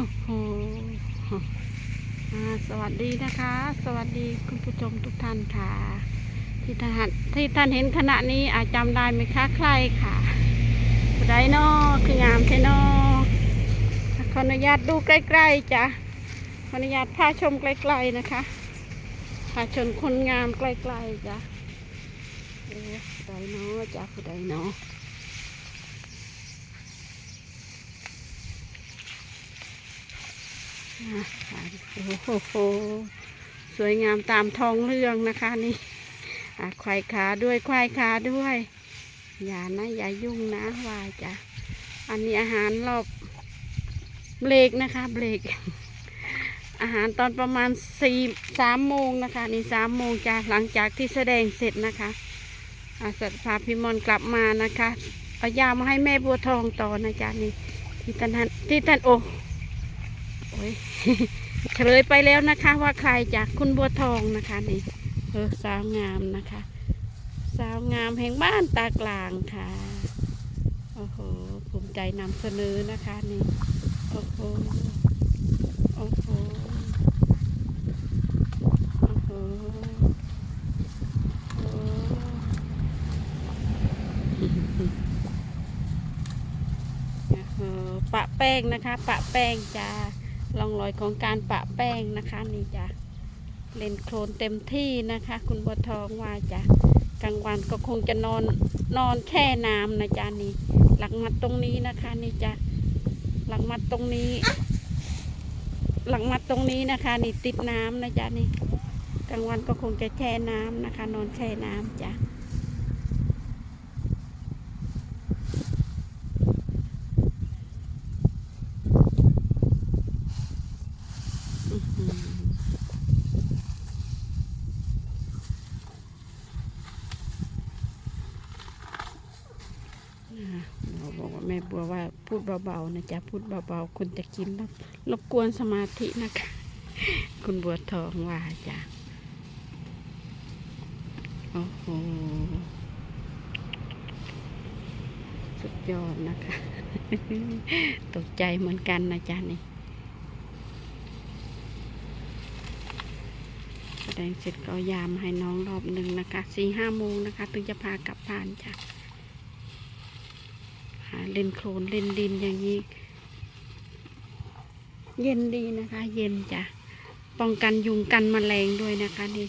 โอ้โหสวัสดีนะคะ สวัสดีคุณผู้ชมทุกท่านค่ะ ที่ท่านที่ท่านเห็นขณะนี้อาจจำได้ไหมคะใครค่ะผู้ใดนอคืองามเทนอขออนุญาตดูใกล้ๆจ้ะขออนุญาตพาชมใกล้ๆนะคะพาชมคนงามใกล้ๆจ้ะเอ๊ะผู้ใดนอจ้ะผู้ใดนอ อะ โอ้โห สวยงามตามท้องเรื่องนะคะนี่ควายขาด้วยควายขาด้วย อย่านะอย่ายุ่งนะวายจ้ะ อันนี้อาหารรอบเบรกนะคะ เบรก อาหารตอนประมาณสี่สามโมงนะคะ นี่สามโมงจ้ะหลังจากที่แสดงเสร็จนะคะอาสัตพาพิมอนกลับมานะคะเอายามาให้แม่บัวทองต่อนะจ๊ะนี่ที่ท่านที่ท่านโอ้ เฉลยไปแล้วนะคะว่าใครจากคุณบัวทองนะคะนี่เออสาวงามนะคะ สาวงามแห่งบ้านตากลางค่ะโอ้โหภูมิใจนำเสนอนะคะนี่โอ้โหโอ้โหโอ้โหโอ้โหปะแป้งนะคะ ปะแป้งจ้า ลองรอยของการปะแป้งนะคะนี่จ้ะเล่นโคลนเต็มที่นะคะ คุณบัวทองว่าจ้ะกลางวันก็คงจะนอนนอนแช่น้ำนะจ๊ะนี่หลักมัดตรงนี้นะคะนี่จ้ะหลักมัดตรงนี้ หลังมัดตรงนี้นะคะ นี่ติดน้ำนะจ๊ะนี่กลางวันก็คงจะแช่น้ำนะคะ นอนแช่น้ำจ้ะอื้อหืออ่าเราบอกว่าแม่บัวว่าพูด เบาๆนะจ๊ะพูดเบาๆคนจะกินแล้วรบกวนสมาธินะคะ คุณบัวทองว่าจ้ะโอ้โหสุดยอดนะคะ ตกใจเหมือนกันนะจ๊ะนี่แสดงเสร็จก็ยามให้น้องรอบหนึ่งนะคะสี่ห้าโมงนะคะ ถึงจะพากลับบ้านจ้ะ หาเล่นโคลนเล่นดินอย่างนี้ เย็นดีนะคะ เย็นจ้ะป้องกันยุงกันแมลงด้วยนะคะนี่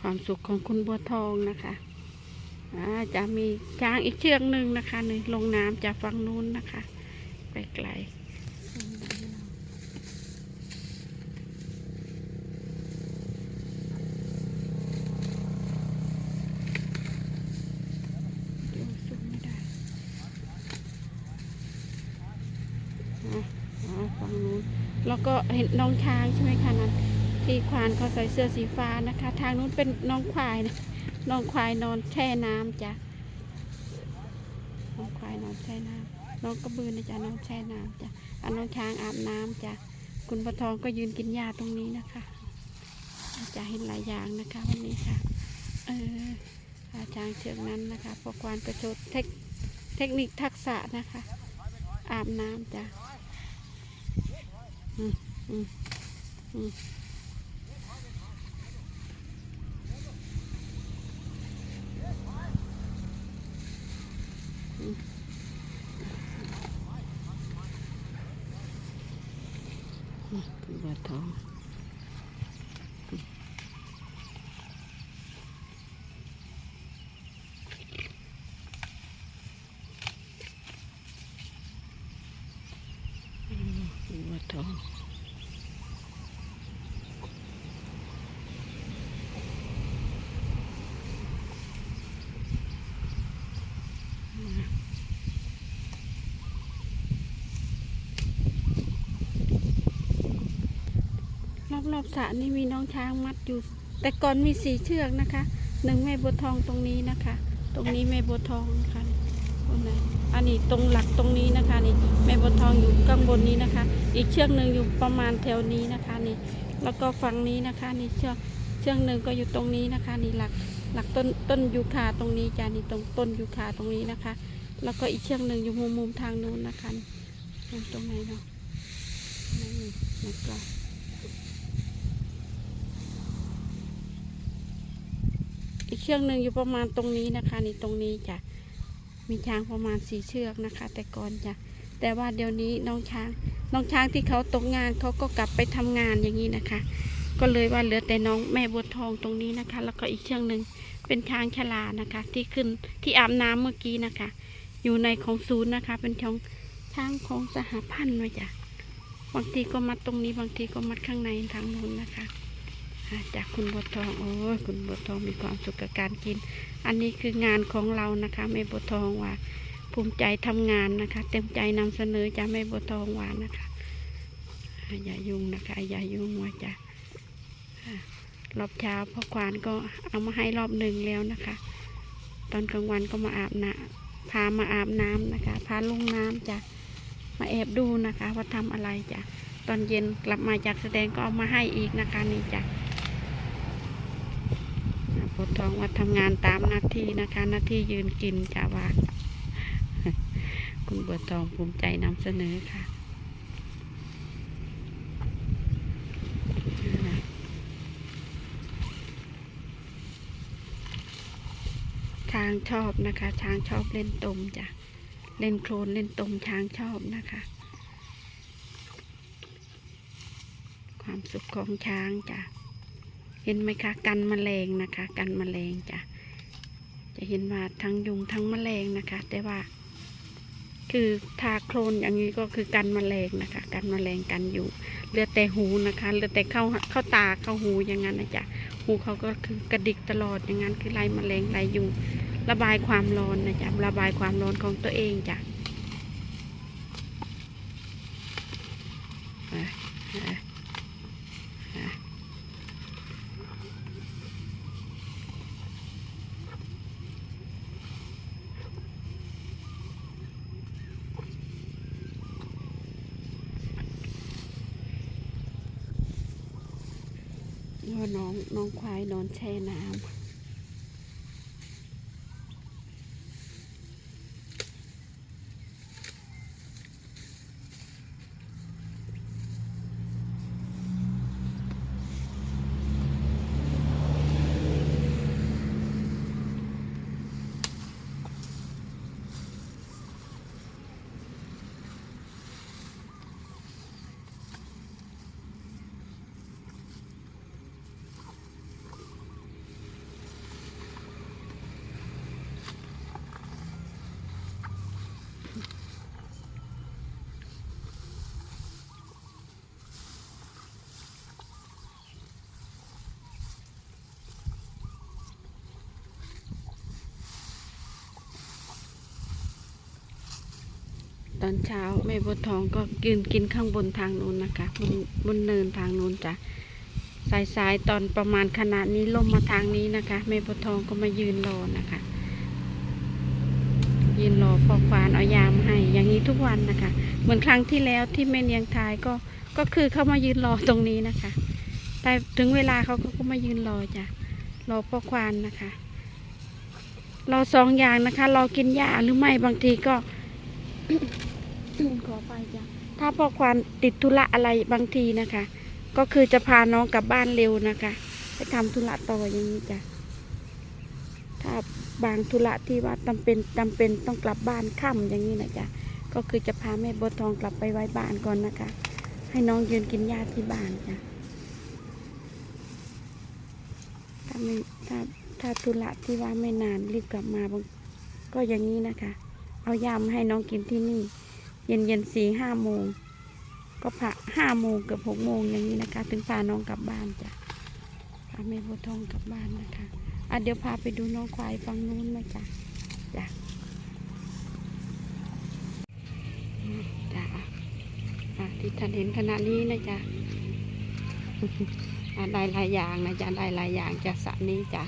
ความสุขของคุณบัวทองนะคะจะมีช้างอีกเชือกหนึ่งนะคะนี่ลงน้ำจากฝั่งนู้นนะคะไกลๆดูสูงไม่ได้อะอ๋อฝั่งนู้น แล้วก็เห็นน้องช้างใช่ไหมคะนั้นที่ควานเขาใส่เสื้อสีฟ้านะคะ ทางนู้นเป็นน้องควายนะน้องควายนอนแช่น้ำจ้ะน้องควายนอนแช่น้ำน้องกระบือนะจ๊ะน้องแช่น้ำจ้ะอันน้องช้างอาบน้ำจ้ะคุณปะทองก็ยืนกินหญ้าตรงนี้นะคะจะเห็นหลายอย่างนะคะวันนี้ค่ะ เอออาช้างเชือกนั้นนะคะพอควานประชดเทคเทคนิคทักษะนะคะ อาบน้ำจ้ะ อืมอืมอืมบัวทองบัวทอง รอบๆสระนี่มีน้องช้างมัดอยู่ แต่ก่อนมีสีเชือกนะคะหนึ่งแม่บัวทองตรงนี้นะคะ ตรงนี้แม่บัวทองนะคะตรงไหนอันนี้ตรงหลักตรงนี้นะคะนี่แม่บัวทองอยู่ข้างบนนี้นะคะ อีกเชือกหนึ่งอยู่ประมาณแถวนี้นะคะนี่แล้วก็ฝั่งนี้นะคะนี่เชือกเชือกหนึ่งก็อยู่ตรงนี้นะคะนี่หลักหลักต้นต้นยูคาตรงนี้จ้ะนี่ตรงต้นยูคาตรงนี้นะคะ แล้วก็อีกเชือกหนึ่งอยู่มุมมุมทางนู้นนะคะตรงไหนเนาะนี่นี่กลองอีกเชือกหนึ่งอยู่ประมาณตรงนี้นะคะนี่ตรงนี้จ้ะมีช้างประมาณสี่เชือกนะคะ แต่ก่อนจ้ะแต่ว่าเดี๋ยวนี้น้องช้าง น้องช้างที่เขาตกงานเขาก็กลับไปทำงานอย่างนี้นะคะ ก็เลยว่าเหลือแต่น้องแม่บัวทองตรงนี้นะคะ แล้วก็อีกเชือกหนึ่งเป็นช้างชลานะคะ ที่ขึ้นที่อาบน้ำเมื่อกี้นะคะ อยู่ในของศูนย์นะคะ เป็นช้างช้างของสหพันธ์มาจ้ะบางทีก็มัดตรงนี้บางทีก็มัดข้างในทางนู้นนะคะ จากคุณบัวทองโอ้ยคุณบัวทองมีความสุขกับการกิน อันนี้คืองานของเรานะคะแม่บัวทองว่า ภูมิใจทำงานนะคะ เต็มใจนำเสนอจ้าแม่บัวทองว่านะคะอย่ายุ่งนะคะอย่ายุ่งว่าจ้ะรอบเช้าพ่อควานก็เอามาให้รอบหนึ่งแล้วนะคะ ตอนกลางวันก็มาอาบน้ำพามาอาบน้ำนะคะ พาลงน้ำจ้ะมาแอบดูนะคะ ว่าทำอะไรจ้ะตอนเย็นกลับมาจากแสดงก็เอามาให้อีกนะคะนี่จ้ะ องว่าทำงานตามหน้าที่นะคะ หน้าที่ยืนกินจ้ะว่าคุณบัวทองภูมิใจนำเสนอค่ะช้างชอบนะคะ ช้างชอบเล่นตมจ้ะเล่นโคลนเล่นตมช้างชอบนะคะ ความสุขของช้างจ้ะ เห็นไหมคะ กันแมลงนะคะ กันแมลงจ้ะจะเห็นว่าทั้งยุงทั้งแมลงนะคะ แต่ว่า คือทาโคลนอย่างนี้ก็คือกันแมลงนะคะ กันแมลงกันอยู่เหลือแต่หูนะคะเหลือแต่เข้าเข้าตาเข้าหูอย่างนั้นนะจ๊ะหูเขาก็คือกระดิกตลอดอย่างนั้นคือไล่แมลงไล่ยุงระบายความร้อนนะจ๊ะระบายความร้อนของตัวเองจ้ะอะอะ ว่าน้องน้องควายนอนแช่น้ำ ต อนเช้าแม่บัวทองก็กินกินข้างบนทางนู้นนะคะบนบนเนินทางนู้นจ้ะสายสายๆตอนประมาณขนาดนี้ลมมาทางนี้นะคะแม่บัวทองก็มายืนรอนะคะ ยืนรอพอควานเอายามให้อย่างนี้ทุกวันนะคะ เหมือนครั้งที่แล้วที่แม่เนียงทายก็ก็คือเขามายืนรอตรงนี้นะคะ แต่ถึงเวลาเขาก็มายืนรอจ้ะรอพ่อควานนะคะรอสองอย่างนะคะรอกินยาหรือไม่บางทีก็ ขอไปจ้ะถ้าพ่อควานติดธุระอะไรบางทีนะคะ ก็คือจะพาน้องกลับบ้านเร็วนะคะ ไปทำธุระต่ออย่างนี้จ้ะถ้าบางธุระที่ว่าจำเป็นจำเป็นต้องกลับบ้านค่ำอย่างนี้นะจ๊ะก็คือจะพาแม่บัวทองกลับไปไว้บ้านก่อนนะคะ ให้น้องยืนกินยาที่บ้านจ้ะถ้าไม่ถ้าถ้าธุระที่ว่าไม่นานรีบกลับมาบางก็อย่างนี้นะคะ เอายามาให้น้องกินที่นี่ เย็นเย็นสี่ห้าโมงก็พาห้าโมงเกือบหกโมงอย่างนี้นะคะ ถึงพาน้องกลับบ้านจ้ะพาแม่บัวทองกลับบ้านนะคะอะเดี๋ยวพาไปดูน้องควายฝั่งนู้นนะจ๊ะจ้ะจ้ะอะที่ท่านเห็นขณะนี้นะจ๊ะอะได้หลายอย่างนะจ๊ะได้หลายอย่างจากสระนี้จ้ะ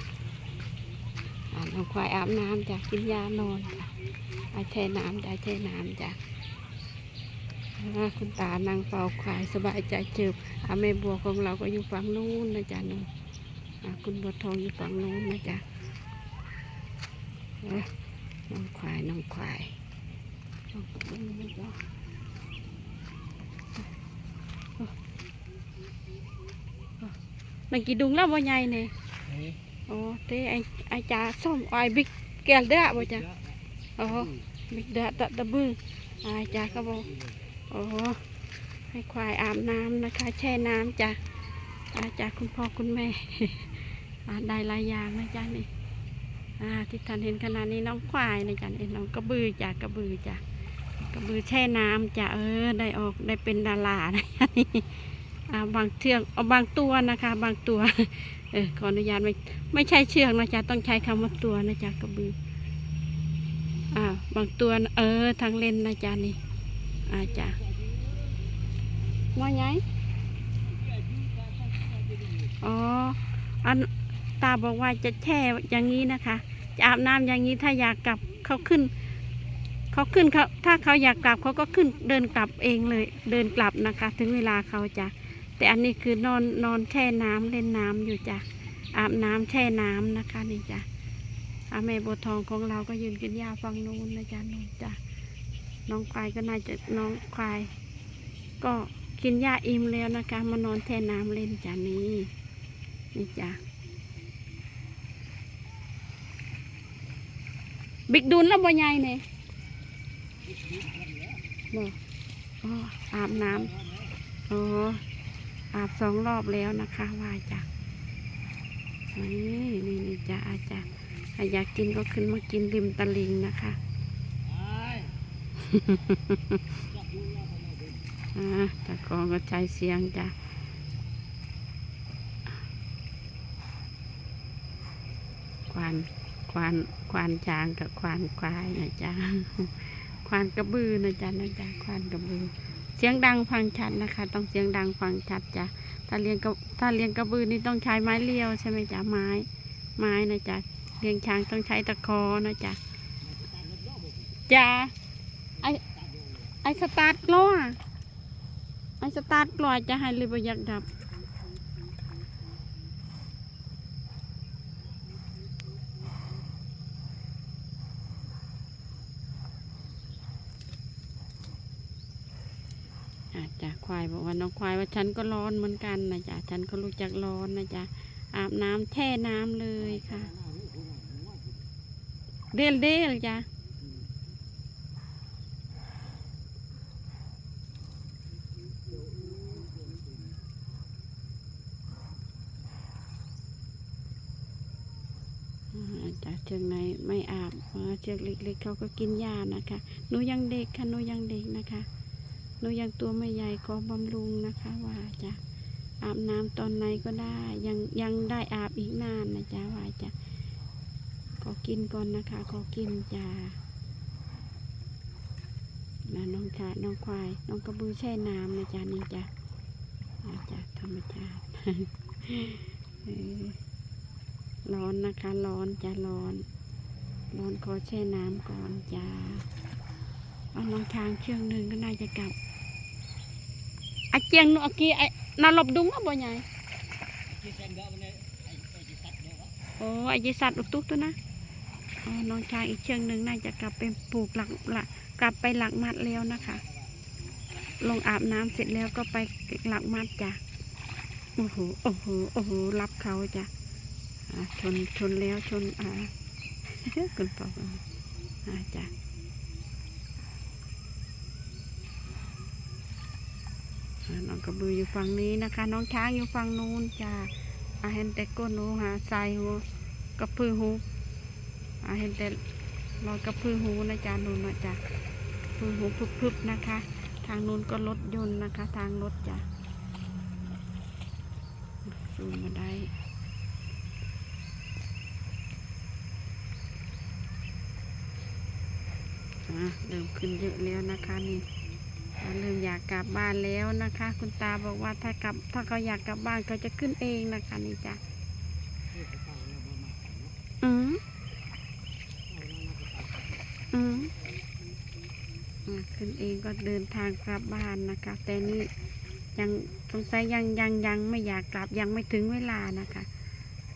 อะน้องควายอาบน้ำจ้ะกินยานอนจ้ะไปแช่น้ำจ้ะแช่น้ำจ้ะ คุณตานางเฝ้าควายสบายใจเจิบอาแม่บัวของเราก็อยู่ฝั่งนู้นนะจ๊ะนู่นอ่าคุณบัวทองอยู่ฝั่งโน้นนะจ๊ะเอ้ยน้องควายน้องควายน้องกระบือนะจ๊ะนังกี่ดุงแล้วบ่ใหญ่เนี่ย Đấy. โอ้เต้ไอไอจ่าส้มไอบิ๊กแกลเด้อบ่จ้ะโอ้บิ๊กเด้อตะตะบือไอจ่าก็บอก โอ้ให้ควายอาบน้ำนะคะ แช่น้ำจ้ะอาจากคุณพ่อคุณแม่อาได้หลายอย่างนะจ๊ะนี่อ่าที่ท่านเห็นขนาดนี้น้องควายนะจ๊ะนี่น้องกระบือจ้ะกระบือจ้ะกระบือแช่น้ำจ้ะเออ ได้ออกได้เป็นดารานะจ๊ะนี่อ่าบางเทือกเอาบางตัวนะคะ บางตัว เออขออนุญาตไม่ไม่ใช่เชือกนะจ๊ะต้องใช้คำว่าตัวนะจ๊ะกระบืออ่าบางตัวเออทางเล่นนะจ๊ะนี่ อาจ้ะว่าไงอ๋อ อันตาบอกว่าจะแช่อย่างนี้นะคะ จะอาบน้ำอย่างนี้ถ้าอยากกลับเขาขึ้น เขาขึ้นเขาถ้าเขาอยากกลับเขาก็ขึ้นเดินกลับเองเลย เดินกลับนะคะ ถึงเวลาเขาจะแต่อันนี้คือนอนนอนแช่น้ำเล่นน้ำอยู่จ้ะอาบน้ำแช่น้ำนะคะนี่จ้ะอาแม่บัวทองของเราก็ยืนกินหญ้าฟังนู้นนะจ๊ะนู้นจ้ะ น้องควายก็น่าจะน้องควาย ก็กินหญ้าอิ่มแล้วนะคะ มานอนแช่น้ำเล่นจ้ะนี่นี่จ้ะบิ๊กดุนแล้วบ่ใหญ่เนี่ยบ่อ๋ออาบน้ำอ๋ออาบสองรอบแล้วนะคะว่าจ้ะนี่นี่นี่จ้ะอาจารย์ถ้าอยากกินก็ขึ้นมากินริมตลิงนะคะ ตะกองก็ใช้เสียงจ้ะควานควานควานจางกับควานควายนะจ๊ะควานกระบือนะจ๊ะนะจ๊ะควานกระบือ เสียงดังฟังชัดนะคะ ต้องเสียงดังฟังชัดจ้ะถ้าเลี้ยงกระถ้าเลี้ยงกระบือนี่ต้องใช้ไม้เลี้ยวใช่ไหมจ๊ะไม้ไม้นะจ๊ะเลี้ยงช้างต้องใช้ตะคอนะจ๊ะจ้า ไอไอสตาร์ทกลัวไอสตาร์ทกลัวจะให้เลยบอยากดับอาจจะควายบอกว่าน้องควายว่าฉันก็ร้อนเหมือนกันนะจ๊ะฉันก็รู้จักร้อนนะจ๊ะอาบน้ำแช่น้ำเลยค่ะ เดลเดลจ้ะอ่าจากเชือกไหนไม่อา บอ่าเชือกเล็กๆเขาก็กินหญ้านะคะหนูยังเด็กค่ะหนูยังเด็กนะคะหนูยังตัวไม่ใหญ่ก็บำรุงนะคะว่าจะอาบน้ำตอนไหนก็ได้ยังยังได้อาบอีกนานนะจ๊ะว่าจะขอกินก่อนนะคะขอกินจ้านะน้องชายน้องควาย น้องกระบือแช่น้ำนะจ๊ะนี่จ้ะอาจจะธรรมชาติร้อนนะคะ ร้อนจะร้อน ร้อนขอแช่น้ำก่อนจ้าเอาน้องทางเชือกหนึ่งก็น่าจะกลับอาเจียงนอกี้ไอ้นาหลบดุงอะบ่ใหญ่โอ้ไอ้ยีสัตว์อุกตุกตัวนะอ๋อน้องชายอีกเชือกหนึ่งน่าจะกลับไปปลูกหลักหลักกลับไปหลักมัดแล้วนะคะ ลงอาบน้ำเสร็จแล้วก็ไปหลักมัดจ้ะโอ้โหโอ้โหโอ้โหรับเขาจ้ะชนชนแล้วชนอ่า คุณพ่ออ่าจ้ะอ่าน้องกระบืออยู่ฝั่งนี้นะคะ น้องช้างอยู่ฝั่งนู้นจ้ะอาเห็นแต่ก้นหูหาใส่หูกระพือหูอาเห็นแต่รอยกระพือหูนะจ๊ะนู่นนะจ๊ะกระพือหูพึบๆนะคะ ทางนู้นก็รถยนต์นะคะ ทางรถจ้ะซูมมาได้ อะเริ่มขึ้นเยอะแล้วนะคะนี่เริ่มอยากกลับบ้านแล้วนะคะ คุณตาบอกว่าถ้ากลับถ้าเขาอยากกลับบ้านเขาจะขึ้นเองนะคะนี่จ้ะอืมอืมขึ้นเองก็เดินทางกลับบ้านนะคะ แต่นี่ยังสงสัยยังยังยังไม่อยากกลับยังไม่ถึงเวลานะคะ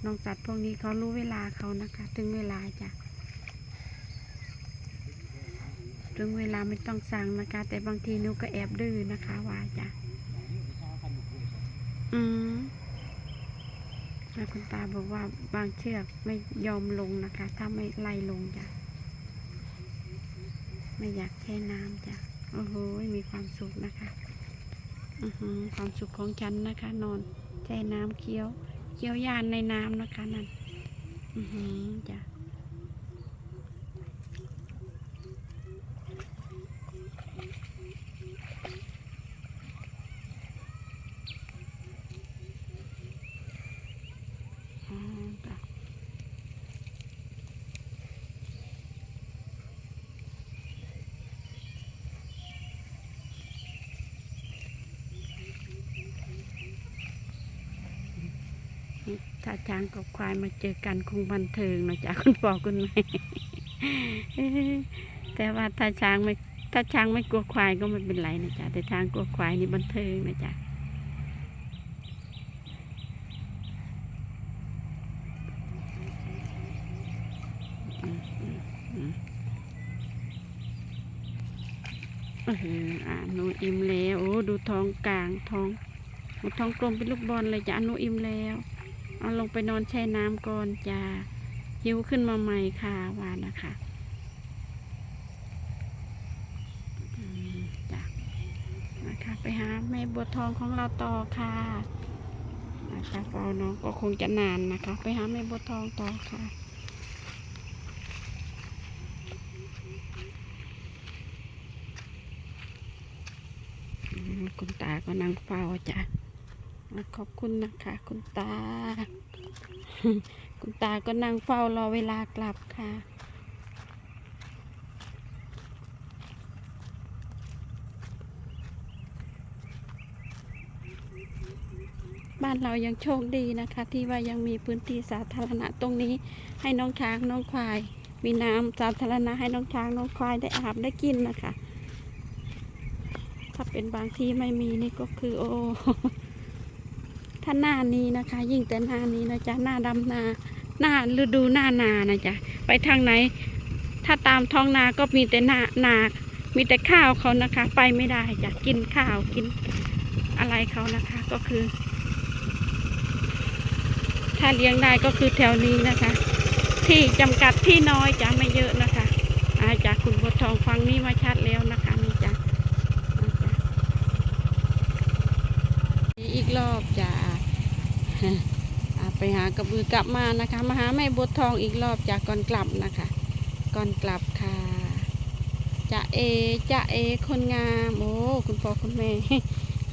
น้องสัตว์พวกนี้เขารู้เวลาเขานะคะ ถึงเวลาจ้ะ ถึงเวลาไม่ต้องสั่งนะคะ แต่บางทีนูก็แอบดื้อนะคะว่าจ้ะอืมแล้วคุณตาบอกว่าบางเชือกไม่ยอมลงนะคะ ถ้าไม่ไล่ลงจ้ะไม่อยากแช่น้ำจ้ะโอ้โหมีความสุขนะคะอือหือความสุขของฉันนะคะ นอนแช่น้ำเคี้ยวเคี้ยวยานในน้ำนะคะนั่นอือหือจ้ะอ๋อจ้ะ ถ้าช้างกับควายมาเจอกันคงบันเทิงนะจ๊ะคุณพ่อคุณแม่แต่ว่าถ้าช้างไม่ถ้าช้างไม่กลัวควายก็ไม่เป็นไรนะจ๊ะแต่ช้างกลัวควายนี่บันเทิงนะจ๊ะอ่าหนูอิ่มแล้วโอ้ดูท้องกลางท้องโอ้ท้องกลมเป็นลูกบอลเลยจ้ะหนูอิ่มแล้ว เอาลงไปนอนแช่น้ำก่อนจ้าหิวขึ้นมาใหม่ค่ะวานนะคะจ้ะนะคะไปหาแม่บัวทองของเราต่อค่ะนะคะเฝ้าน้องก็คงจะนานนะคะ ไปหาแม่บัวทองต่อค่ะคุณตาก็นั่งเฝ้าจ้ะ ขอบคุณนะคะ คุณตา คุณตาก็นั่งเฝ้ารอเวลากลับค่ะบ้านเรายังโชคดีนะคะ ที่ว่ายังมีพื้นที่สาธารณะตรงนี้ ให้น้องช้างน้องควาย มีน้ำสาธารณะให้น้องช้างน้องควายได้อาบได้กินนะคะ ถ้าเป็นบางที่ไม่มีนี่ก็คือโอ้ ถ้าหน้านี้นะคะ ยิ่งแต่หน้านี้นะจ๊ะหน้าดำนาหน้าฤดูหน้านานะจ๊ะไปทางไหน ถ้าตามท้องนาก็มีแต่หน้านามีแต่ข้าวเขานะคะ ไปไม่ได้จ้ะกินข้าวกินอะไรเขานะคะก็คือ ถ้าเลี้ยงได้ก็คือแถวนี้นะคะ ที่จำกัดที่น้อยจ้ะไม่เยอะนะคะอาจากคุณบัวทองฟังนี้มาชัดแล้วนะคะนี่จ้ะอีกรอบจ้ะ ไปหากระบือกลับมานะคะ มาหาแม่บัวทองอีกรอบจากก่อนกลับนะคะ ก่อนกลับค่ะจะเอจะเอคนงามโอ้คุณพ่อคุณแม่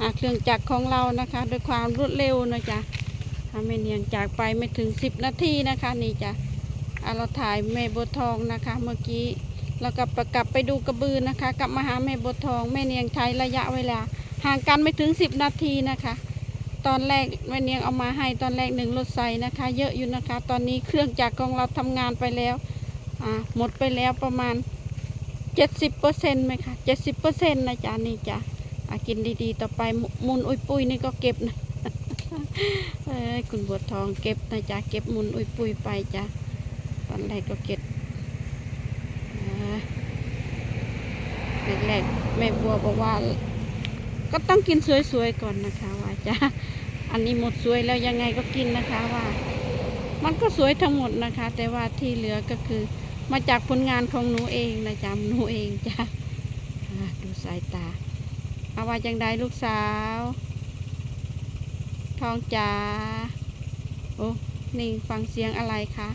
หาเครื่องจักรของเรานะคะด้วยความรวดเร็วนะจ๊ะทำให้เนียงจากไปไม่ถึงสิบนาทีนะคะนี่จ้ะเราถ่ายแม่บัวทองนะคะ เมื่อกี้เรากลับกลับไปดูกระบือนะคะ กลับมาหาแม่บัวทองแม่เนียงใช้ระยะเวลาห่างกันไม่ถึงสิบนาทีนะคะ ตอนแรกแม่เนียงเอามาให้ตอนแรกหนึ่งรถไซนะคะ เยอะอยู่นะคะ ตอนนี้เครื่องจักรของเราทำงานไปแล้วอ่าหมดไปแล้วประมาณเจ็ดสิบเปอร์เซ็นต์ไหมคะเจ็ดสิบเปอร์เซ็นต์นะจ๊ะนี่จ้ะอะกินดีๆ ต่อไปมุมุนอุยปุยนี่ก็เก็บนะเอ้ยคุณบัวทองเก็บนะจ๊ะเก็บมุนอุยปุยไปจ้ะตอนแรกก็เก็บแรกๆแม่บัวบอกว่า ก็ต้องกินสวยๆก่อนนะคะว่าจะอันนี้หมดสวยแล้วยังไงก็กินนะคะว่า มันก็สวยทั้งหมดนะคะ แต่ว่าที่เหลือก็คือมาจากผลงานของหนูเองนะจ๊ะหนูเองจ้ะอ่าดูสายตาเอาว่าจังใดลูกสาว ทองจ๋าโอ้นิ่งฟังเสียงอะไรคะ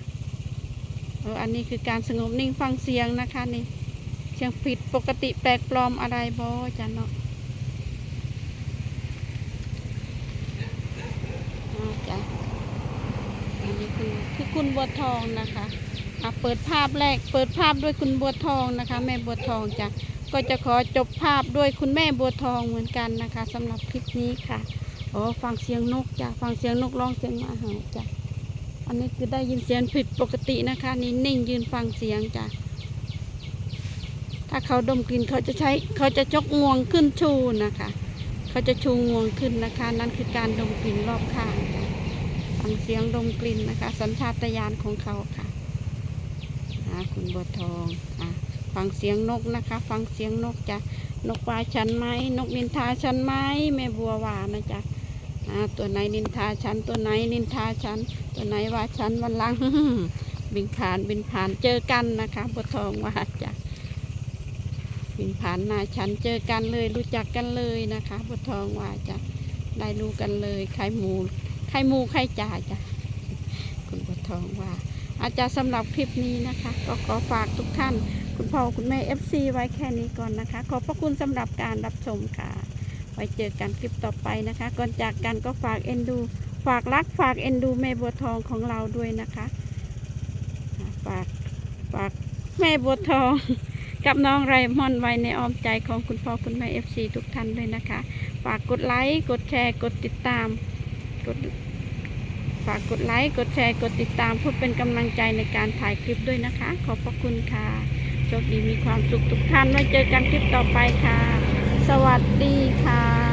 เอออันนี้คือการสงบนิ่งฟังเสียงนะคะนี่เสียงผิดปกติแปลกปลอมอะไรบอจ้ะเนาะ อ่าจ้ะอันนี้ คือคุณบัวทองนะคะอะเปิดภาพแรก เปิดภาพด้วยคุณบัวทองนะคะ แม่บัวทองจ้ะก็จะขอจบภาพด้วยคุณแม่บัวทองเหมือนกันนะคะสำหรับคลิปนี้ค่ะโอ้ฟังเสียงนกจ้ะฟังเสียงนกร้องเสียงหมาเห่าจ้ะอันนี้คือได้ยินเสียงผิดปกตินะคะนี่นิ่งยืนฟังเสียงจ้ะถ้าเขาดมกลิ่นเขาจะใช้เขาจะจกงวงขึ้นชูนะคะ เขาจะชูงวงขึ้นนะคะ นั่นคือการดมกลิ่นรอบข้าง ฟังเสียงดมกลิ่นนะคะ สัญชาตญาณของเขาค่ะอ่าคุณบัวทองอะฟังเสียงนกนะคะ ฟังเสียงนกจ้ะนกว่าฉันไหมนกนินทาฉันไหมแม่บัวว่านะจ๊ะอ่าตัวไหนนินทาฉันตัวไหนนินทาฉันตัวไหนว่าฉันวันลังบินผ่านบินผ่านเจอกันนะคะบัวทองว่าจ้ะบินผ่านหน้าฉันเจอกันเลยรู้จักกันเลยนะคะบัวทองว่าจ้ะได้รู้กันเลยใครหมู รหมูใครจ่าจ้ะคุณบัวทองว่า อาจารย์สำหรับคลิปนี้นะคะ ก็ขอฝากทุกท่าน คุณพ่อคุณแม่ FC ไว้แค่นี้ก่อนนะคะ ขอบพระคุณสำหรับการรับชมค่ะ ไว้เจอกันคลิปต่อไปนะคะ ก่อนจากกันก็ฝากเอ็นดู ฝากรักฝากเอ็นดูแม่บัวทองของเราด้วยนะคะ ฝากฝากแม่บัวทองกับน้องไรมอนไว้ในอ้อมใจของคุณพ่อคุณแม่ FC ทุกท่านด้วยนะคะ ฝากกดไลค์ กดแชร์ กดติดตาม กด ฝากกดไลค์ กดแชร์ กดติดตามเพื่อเป็นกำลังใจในการถ่ายคลิปด้วยนะคะ ขอบพระคุณค่ะ โชคดีมีความสุขทุกท่านไว้เจอกันคลิปต่อไปค่ะ สวัสดีค่ะ